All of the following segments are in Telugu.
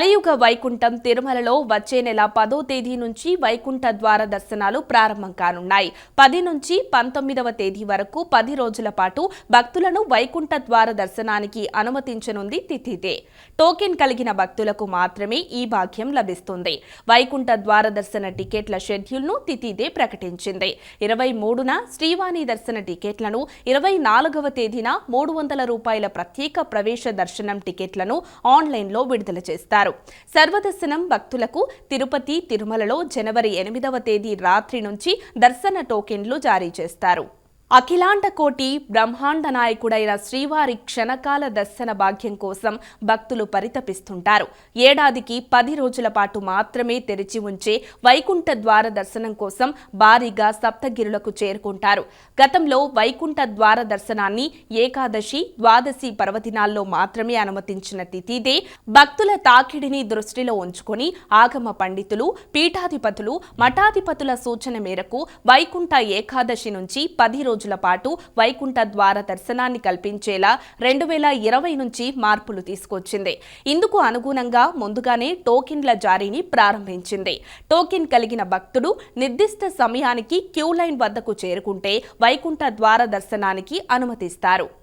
కలియుగ వైకుంఠం తిరుమలలో వచ్చే నెల పదో తేదీ నుంచి వైకుంఠ ద్వార దర్శనాలు ప్రారంభం కానున్నాయి. పది నుంచి పంతొమ్మిదవ తేదీ వరకు పది రోజుల పాటు భక్తులను వైకుంఠ ద్వార దర్శనానికి అనుమతించనుంది తిథిదే టోకెన్ కలిగిన భక్తులకు మాత్రమే ఈ భాగ్యం లభిస్తుంది. వైకుంఠ ద్వార దర్శన టికెట్ల షెడ్యూల్ను తిథిదే ప్రకటించింది. ఇరవై మూడున శ్రీవాణి దర్శన టికెట్లను ఇరవై నాలుగవ తేదీన మూడు వందల రూపాయల ప్రత్యేక ప్రవేశ దర్శనం టికెట్లను ఆన్లైన్లో విడుదల చేస్తారు. సర్వదర్శనం భక్తులకు తిరుపతి తిరుమలలో జనవరి ఎనిమిదవ తేదీ రాత్రి నుంచి దర్శన టోకెన్లు జారీ చేస్తారు. అఖిలాండ కోటి బ్రహ్మాండ నాయకుడైన శ్రీవారి క్షణకాల దర్శన భాగ్యం కోసం భక్తులు పరితపిస్తుంటారు. ఏడాదికి పది రోజుల పాటు మాత్రమే తెరిచి ఉంచే వైకుంఠ ద్వార దర్శనం కోసం భారీగా సప్తగిరులకు చేరుకుంటారు. గతంలో వైకుంఠ ద్వార దర్శనాన్ని ఏకాదశి ద్వాదశి పర్వదినాల్లో మాత్రమే అనుమతించిన తిథిదే భక్తుల తాకిడిని దృష్టిలో ఉంచుకొని ఆగమ పండితులు పీఠాధిపతులు మఠాధిపతుల సూచన మేరకు వైకుంఠ ఏకాదశి నుంచి పది రోజుల పాటు వైకుంఠ ద్వార దర్శనాన్ని కల్పించేలా రెండు వేల ఇరవై నుంచి మార్పులు తీసుకొచ్చింది. ఇందుకు అనుగుణంగా ముందుగానే టోకెన్ల జారీని ప్రారంభించింది. టోకెన్ కలిగిన భక్తుడు నిర్దిష్ట సమయానికి క్యూ లైన్ వద్దకు చేరుకుంటే వైకుంఠ ద్వార దర్శనానికి అనుమతిస్తారు.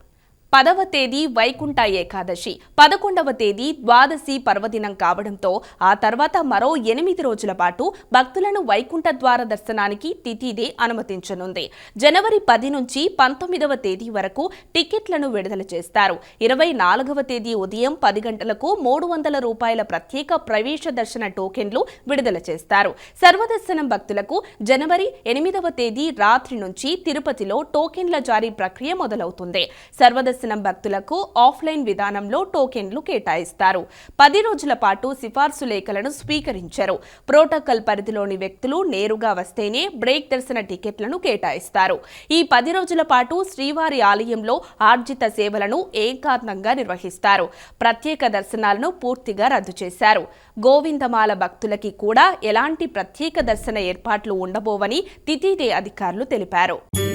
పదవ తేదీ వైకుంఠ ఏకాదశి పదకొండవ తేదీ ద్వాదశి పర్వదినం కావడంతో ఆ తర్వాత మరో ఎనిమిది రోజుల పాటు భక్తులను వైకుంఠ ద్వార దర్శనానికి తిథిదే అనుమతించనుంది. జనవరి పది నుంచి పంతొమ్మిదవ తేదీ వరకు టికెట్లను విడుదల చేస్తారు. ఇరవై నాలుగవ తేదీ ఉదయం పది గంటలకు మూడు వందల రూపాయల ప్రత్యేక ప్రవేశ దర్శన టోకెన్లు విడుదల చేస్తారు. సర్వదర్శనం భక్తులకు జనవరి ఎనిమిదవ తేదీ రాత్రి నుంచి తిరుపతిలో టోకెన్ల జారీ ప్రక్రియ మొదలవుతుంది. సర్వదర్శనం భక్తులకు ఆఫ్లైన్ విధానంలో టోకెన్లు కేటాయిస్తారు. పది రోజుల పాటు సిఫార్సు లేఖలను స్వీకరించరు. ప్రోటోకాల్ పరిధిలోని వ్యక్తులు నేరుగా వస్తేనే బ్రేక్ దర్శన టికెట్లను కేటాయిస్తారు. ఈ పది రోజుల పాటు శ్రీవారి ఆలయంలో ఆర్జిత సేవలను ఏకాంతంగా నిర్వహిస్తారు. ప్రత్యేక దర్శనాలను పూర్తిగా రద్దు చేశారు. గోవిందమాల భక్తులకి కూడా ఎలాంటి ప్రత్యేక దర్శన ఏర్పాట్లు ఉండబోవని తిథిదే అధికారులు తెలిపారు.